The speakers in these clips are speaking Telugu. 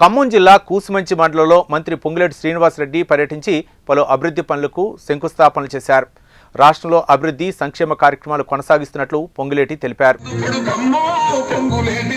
ఖమ్మం జిల్లా కూసుమంచి మండలంలో మంత్రి పొంగులేటి శ్రీనివాసరెడ్డి పర్యటించి పలు అభివృద్ధి పనులకు శంకుస్థాపనలు చేశారు. రాష్ట్రంలో అభివృద్ధి సంక్షేమ కార్యక్రమాలు కొనసాగిస్తున్నట్లు పొంగులేటి తెలిపారు. కొడుకమ్మో పొంగులేటి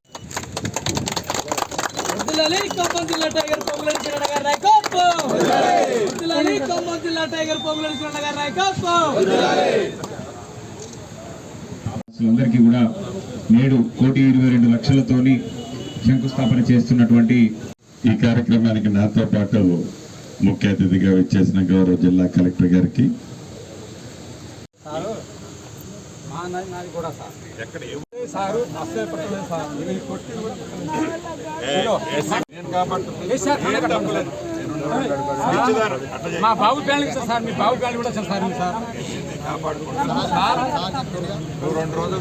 ఖమ్మం జిల్లా టైగర్ కిరణ్ గారి ఖమ్మం జిల్లా టైగర్ కిరణ్ గారి అందరికీ కూడా నేడు కోటి ఇరవై రెండు లక్షలతోని శంకుస్థాపన చేస్తున్నటువంటి ఈ కార్యక్రమానికి నాతో పాటు ముఖ్య అతిథిగా వచ్చేసిన గౌరవ జిల్లా కలెక్టర్ గారికి. మా బాబు ఇచ్చారు సార్ మీ బాబు ప్యాన్లు కూడా సార్ సార్. రెండు రోజులు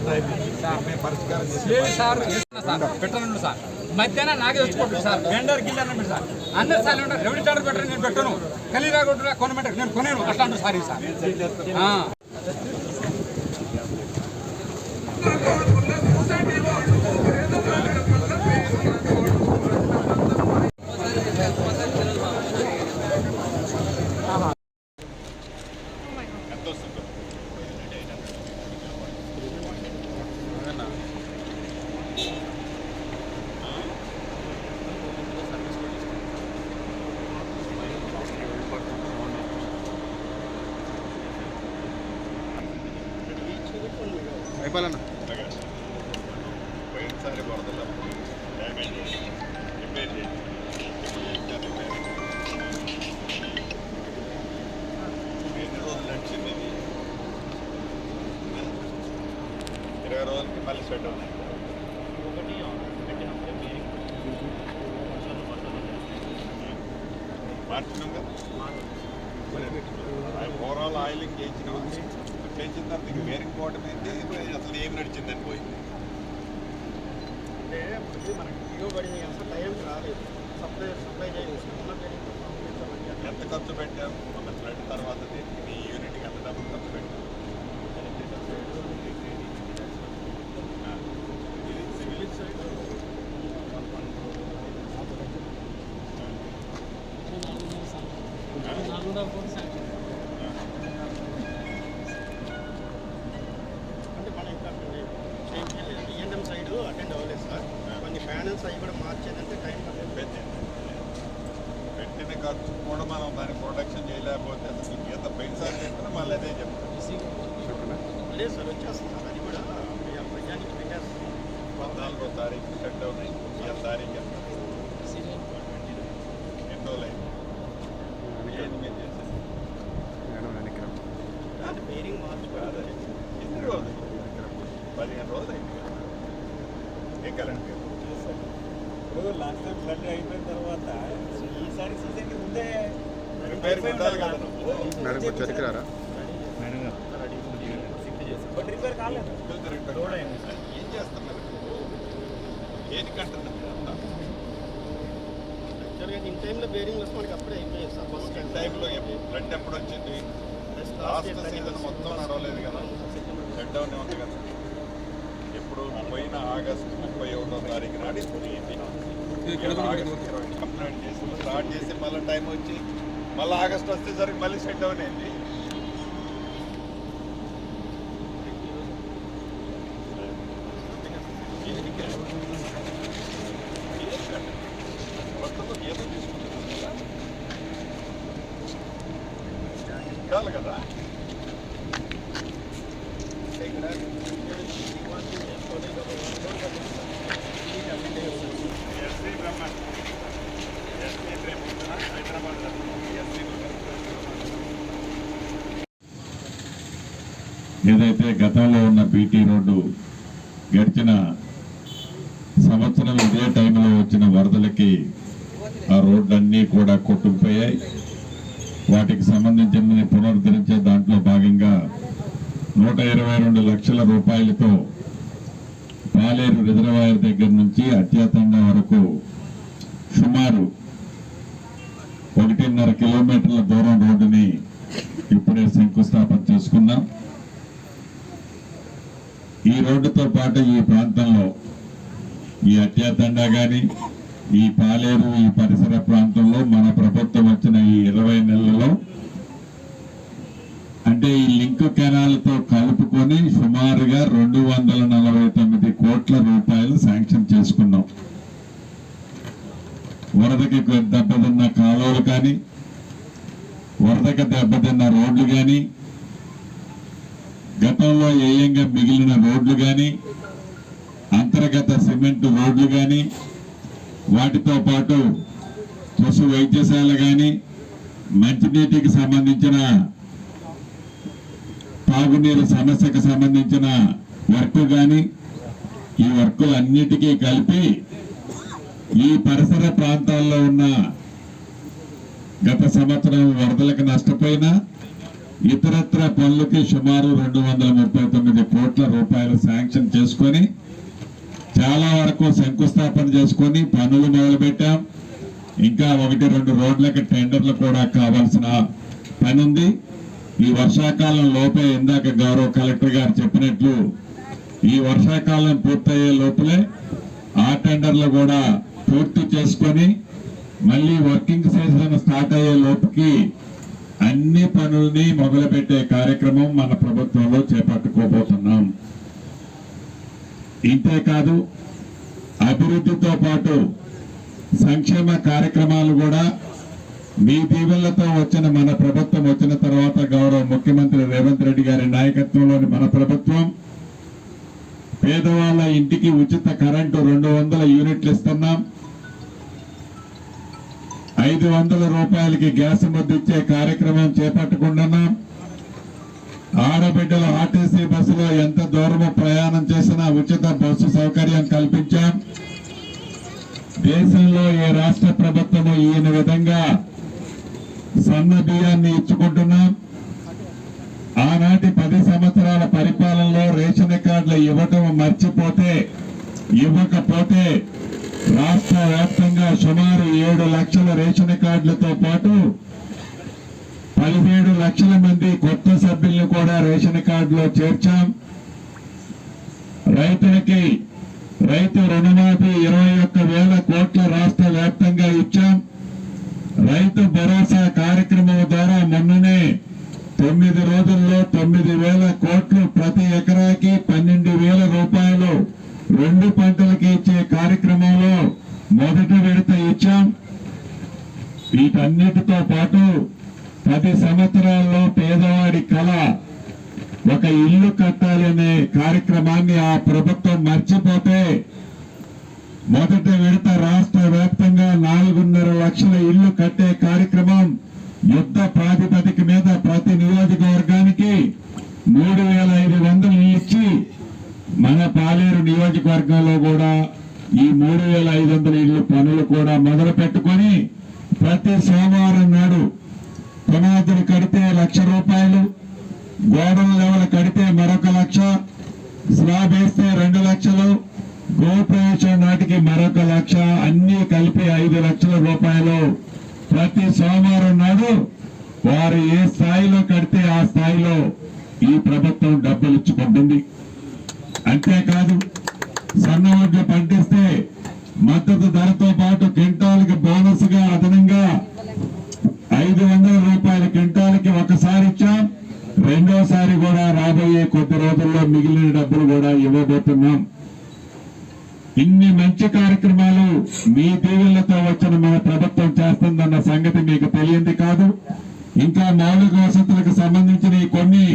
సార్ ఇస్తున్నా సార్ పెట్టను సార్ మధ్యాహ్నం నాకే వచ్చుకోండి సార్. వెండర్ గిల్లర్ పెట్టి సార్. అందరు సార్ ఉంటారు. రెవెన్యూ చార్జర్ పెట్టరు నేను పెట్టను. కలిరా కొట్టురా కొనమంటారు. నేను కొనేను. అట్లా అంటారు సార్. సార్ అయిపోయాలన్న పోయినసారి వరదలు డ్యామేజ్ రిపేర్ ఎన్ని రోజులు నడిచింది ఇరవై రోజులకి మళ్ళీ సెట్ అవుతుంది మార్చినాం కదా ఓవరాల్ ఆయిలింగ్ చేయించినాం చేయించిన తర్వాత ఇంక వేరింగ్ పోవడం ఏంటి? అసలు ఏం నడిచిందని పోయి. అంటే మనకి దిగుబడి అసలు టైంకి రాలేదు. సప్లై సప్లై ఎంత ఖర్చు పెట్టాం? మన ఫ్లడ్ తర్వాత దీనికి మీ యూనిట్కి ఎంత డబ్బులు ఖర్చు పెట్టాం? ఆ, ఇది సివిల్ సైడ్ అంటే మనం ఇంకా చేంజ్ చేయలేదు ఈఎన్ఎం సైడ్ అటెండ్ అవ్వలేదు సార్ కొన్ని ప్యానల్స్ అవి కూడా మార్చేదంటే టైం పడుతుంది పెట్టింది పెట్టిన ఖర్చు కూడా మనం దాని ప్రొడక్షన్ చేయలేకపోతే అసలు గీత పైసారి మళ్ళీ అదే చెప్తాం లేదు సార్ వచ్చేస్తుంది అది కూడా ప్రజానికి పెట్టేస్తుంది పద్నాలుగో తారీఖు షట్ డౌన్ అయింది ఇవాళ తారీఖు ఎంత రోజులు అయింది ఏది మీరు చేసేది అది బేరింగ్ మార్చుకోవాలి ఎన్ని రోజులు పదిహేను రోజులు అయింది కదా ఏం కలండి ఇప్పుడు లాస్ట్ టైం ఫ్లడ్ అయిపోయిన తర్వాత ఈసారి సీజన్కి ముందే. రిపేర్ ఉండాలి కదా నువ్వు రిపేర్ కాలేదు ఏం చేస్తున్నారు ఏది కంటున్నారు యాక్చువల్గా ఇన్ టైంలో బేరింగ్ వస్తే మనకి అప్పుడే అయిపోయింది సార్ ఫస్ట్ ఈ టైంలో బ్లడ్ ఎప్పుడు? వచ్చింది? లాస్ట్ సీజన్ మొత్తం నడవలేదు కదా. షట్ డౌన్ ఉంది కదా. ఎప్పుడు? పోయిన ఆగస్టు ముప్పై ఒకటో తారీఖు నాడు కంప్లైంట్ చేసి స్టార్ట్ చేసి మళ్ళీ టైం వచ్చి మళ్ళీ ఆగస్ట్ వచ్చేసరికి మళ్ళీ షట్ డౌన్ అయింది ఏదో తీసుకుంటున్నారు చాలు కదా ఎస్సీ బ్రహ్మ ఏదైతే గతంలో ఉన్న బీటీ రోడ్డు గడిచిన సంవత్సరం ఇదే టైంలో వచ్చిన వరదలకి ఆ రోడ్లన్నీ కూడా కొట్టుకుపోయాయి. వాటికి సంబంధించిన పునరుద్ధరించే దాంట్లో భాగంగా నూట ఇరవై రెండు లక్షల రూపాయలతో పాలేరు రిజర్వాయర్ దగ్గర నుంచి అత్యాతండ వరకు సుమారు ఒకటిన్నర కిలోమీటర్ల దూరం రోడ్డుని ఇప్పుడే శంకుస్థాపన చేసుకున్నాం ఈ రోడ్డుతో పాటు ఈ ప్రాంతంలో ఈ అత్యాతండా కానీ ఈ పాలేరు ఈ పరిసర ప్రాంతంలో మన ప్రభుత్వం వచ్చిన ఈ ఇరవై నెలలలో అంటే ఈ లింక్ కెనాల్తో కలుపుకొని సుమారుగా రెండు వందల నలభై తొమ్మిది కోట్ల రూపాయలు శాంక్షన్ చేసుకున్నాం. వరదకి దెబ్బతిన్న కాలువలు కానీ వరదకి దెబ్బతిన్న రోడ్లు కానీ గతంలో ఏయంగా మిగిలిన రోడ్లు కానీ అంతర్గత సిమెంట్ రోడ్లు కానీ వాటితో పాటు పశు వైద్యశాల కానీ మంచినీటికి సంబంధించిన తాగునీరు సమస్యకు సంబంధించిన వర్క్ కానీ ఈ వర్కులు అన్నిటికీ కలిపి ఈ పరిసర ప్రాంతాల్లో ఉన్న గత సంవత్సరం వరదలకు నష్టపోయినా ఇతరత్ర పనులకి సుమారు రెండు వందల ముప్పై తొమ్మిది కోట్ల రూపాయలు శాంక్షన్ చేసుకొని చాలా వరకు శంకుస్థాపన చేసుకొని పనులు మొదలుపెట్టాం. ఇంకా ఒకటి రెండు రోడ్లకి టెండర్లు కూడా కావాల్సిన పని ఉంది ఈ వర్షాకాలం లోపే ఇందాక గౌరవ కలెక్టర్ గారు చెప్పినట్లు ఈ వర్షాకాలం పూర్తయ్యే లోపలే ఆ టెండర్లు కూడా పూర్తి చేసుకొని మళ్ళీ వర్కింగ్ సీజన్ స్టార్ట్ అయ్యే లోపుకి అన్ని పనుల్ని మొదలుపెట్టే కార్యక్రమం మన ప్రభుత్వంలో చేపట్టుకోబోతున్నాం. ఇంతేకాదు అభివృద్ధితో పాటు సంక్షేమ కార్యక్రమాలు కూడా మీ దీవెళ్ళతో వచ్చిన మన ప్రభుత్వం వచ్చిన తర్వాత గౌరవ ముఖ్యమంత్రి రేవంత్ రెడ్డి గారి నాయకత్వంలోని మన ప్రభుత్వం పేదవాళ్ళ ఇంటికి ఉచిత కరెంటు రెండు వందల యూనిట్లు ఇస్తున్నాం. ఐదు వందల రూపాయలకి గ్యాస్ ముద్ద ఇచ్చే కార్యక్రమం చేపట్టుకుంటున్నాం ఆడబిడ్డలు ఆర్టీసీ బస్సులో ఎంత దూరము ప్రయాణం చేసినా ఉచిత బస్సు సౌకర్యం కల్పించాం. దేశంలో ఏ రాష్ట్ర ప్రభుత్వము ఈయన విధంగా సన్న బియ్యాన్ని ఇచ్చుకుంటున్నాం? ఆనాటి పది సంవత్సరాల పరిపాలనలో రేషన్ కార్డులు ఇవ్వటం మర్చిపోతే ఇవ్వకపోతే రాష్ట్ర వ్యాప్తంగా సుమారు ఏడు లక్షల రేషన్ కార్డులతో పాటు పదిహేడు లక్షల మంది కొత్త సభ్యులను కూడా రేషన్ కార్డులో చేర్చాం. రైతులకి రైతు రుణమాఫీ ఇరవై ఒక్క వేల కోట్ల రాష్ట్ర వ్యాప్తంగా ఇచ్చాం. రైతు భరోసా కార్యక్రమం ద్వారా మొన్ననే తొమ్మిది రోజుల్లో తొమ్మిది వేల కోట్లు ప్రతి ఎకరాకి పన్నెండు వేల రూపాయలు రెండు పంటలకి ఇచ్చే కార్యక్రమంలో మొదటి విడత ఇచ్చాం. వీటన్నిటితో పాటు పది సంవత్సరాల్లో పేదవాడి కళ ఒక ఇల్లు కట్టాలి అనే కార్యక్రమాన్ని ఆ ప్రభుత్వం మర్చిపోతే మొదటి విడత రాష్ట్ర వ్యాప్తంగా నాలుగున్నర లక్షల ఇల్లు కట్టే కార్యక్రమం యుద్ధ ప్రాతిపదిక మీద ప్రతి నియోజకవర్గానికి మూడు వేల ఐదు వందలు ఇచ్చి మన పాలేరు నియోజకవర్గంలో కూడా ఈ మూడు వేల ఐదు వందల ఇళ్ళు పనులు కూడా మొదలు పెట్టుకొని ప్రతి సోమవారం నాడు పునాదులు కడితే లక్ష రూపాయలు గోడల లెవెల్ కడితే మరొక లక్ష స్లాబ్ వేస్తే రెండు లక్షలు గోప్రవేశం నాటికి మరొక లక్ష అన్ని కలిపి ఐదు లక్షల రూపాయలు. ప్రతి సోమవారం నాడు వారు ఏ స్థాయిలో కడితే ఆ స్థాయిలో ఈ ప్రభుత్వం డబ్బులు ఇచ్చుకుంటుంది. అంతేకాదు సన్న వడ్లు పండిస్తే మద్దతు ధరతో పాటు క్వింటాల్కి బోనస్గా అదనంగా ఐదు వందల రూపాయల క్వింటాల్కి ఒకసారి ఇచ్చాం. రెండోసారి కూడా రాబోయే కొద్ది రోజుల్లో మిగిలిన డబ్బులు కూడా ఇవ్వబోతున్నాం. ఇన్ని మంచి కార్యక్రమాలు మీ దీవెనలతో వచ్చిన మన ప్రభుత్వం చేస్తుందన్న సంగతి మీకు తెలియంది కాదు. ఇంకా మౌలిక వసతులకు సంబంధించిన ఈ కొన్ని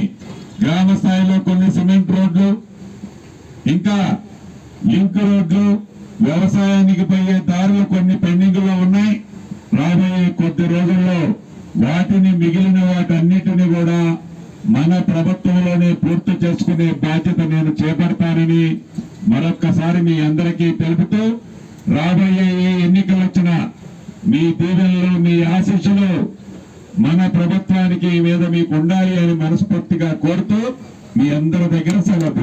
గ్రామ స్థాయిలో కొన్ని సిమెంట్ రోడ్లు ఇంకా లింక్ రోడ్లు వ్యవసాయానికి పోయే దారులు కొన్ని పెండింగ్లో ఉన్నాయి. రాబోయే కొద్ది రోజుల్లో వాటిని మిగిలిన వాటన్నిటిని కూడా మన ప్రభుత్వంలోనే పూర్తి చేసుకునే బాధ్యత నేను చేపడతానని మరొక్కసారి మీ అందరికీ తెలుపుతూ రాబోయే ఏ ఎన్నికలు వచ్చినా మీ దీవెనలు మీ ఆశీస్సులు మన ప్రభుత్వానికి మీద మీకు ఉండాలి అని మనస్ఫూర్తిగా కోరుతూ మీ అందరి దగ్గర సెలవు.